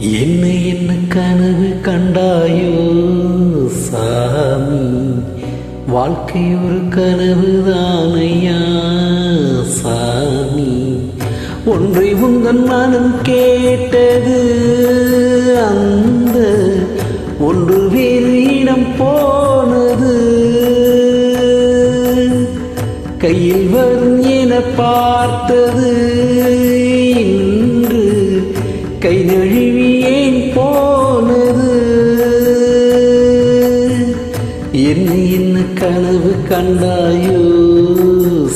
என்ன என்ன கனவு கண்டாயோ சாமி? வாழ்க்கை ஒரு கனவு தானையா சாமி? ஒன்றை உந்தன் மனம் கேட்டது அந்த ஒன்று வேறு இடம் போனது. கையில் வரும் என பார்த்தது இன்று கை கண்டாயோ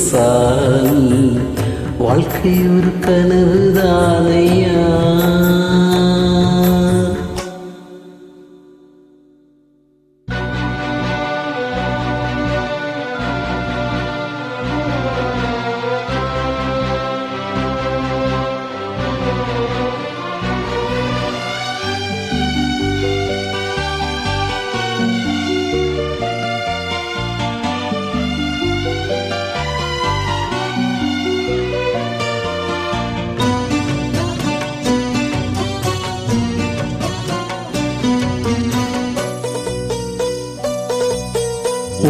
சாமி வாழ்க்கை ஒரு கனவு தானையா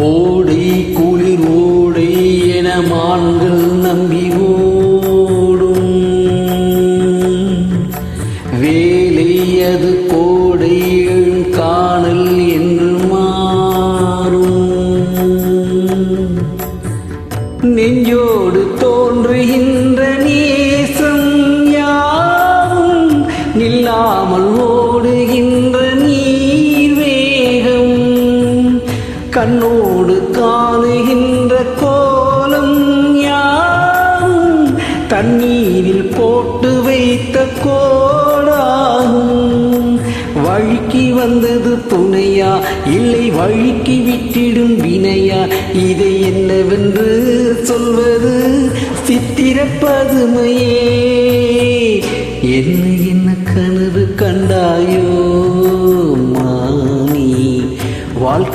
ஓடை குளிர் ஓடை என மான்கள் நம்பி ஓடும். வேலை அது கோடை கண்ணோடு காணுகின்ற கோலம் யாவும் தண்ணீரில் போட்டு வைத்த கோடாகும். வழுக்கி வந்தது துணையா இல்லை வழுக்கி விட்டிடும் வினையா? இதை என்னவென்று சொல்வது சித்திர பதுமையே. என்ன என்ன கனவு கண்டாயோ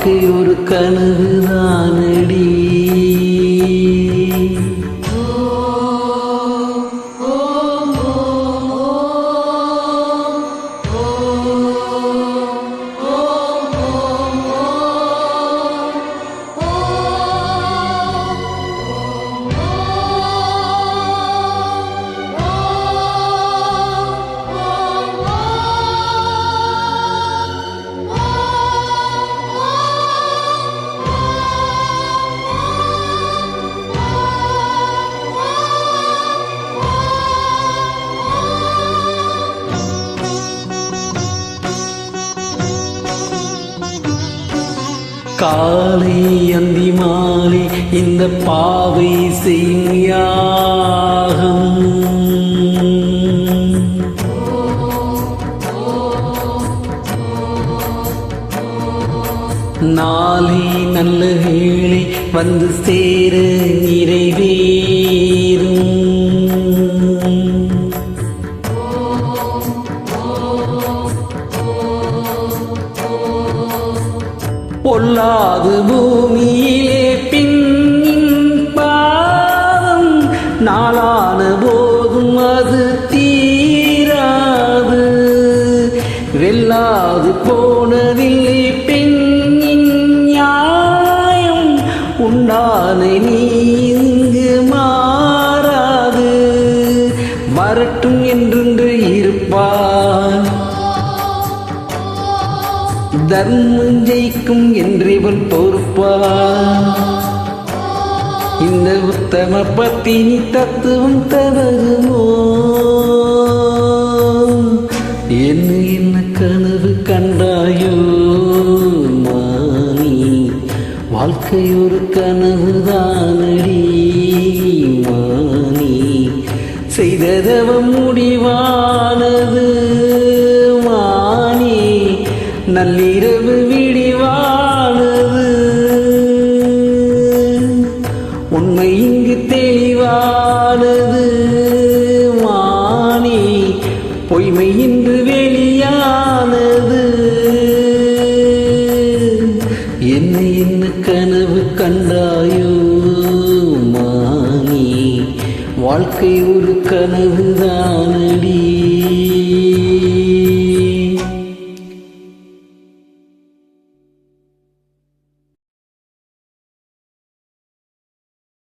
வாழ்க்கை ஒரு கனவு தானடி. காலை அந்தி மாலை இந்த பாவை செய்யும் யாகம் நாளை நல்ல வேளை வந்து சேர நிறைவே பொல்லாது பூமியிலே பின் பாவம் நாளா தர்மம் ஜெயிக்கும் என்றிவன் பொறுப்பான் இந்த உத்தம பத்தினி தத்துவம் தவறுமோ? என்ன என்ன கனவு கண்டாயோ? மானி வாழ்க்கை ஒரு கனவு தானடி இங்கு தெளிவானது மானி பொய்மை இன்று வெளியானது. என்ன என்ன கனவு கண்டாயோ மானி வாழ்க்கை ஒரு கனவுதான்.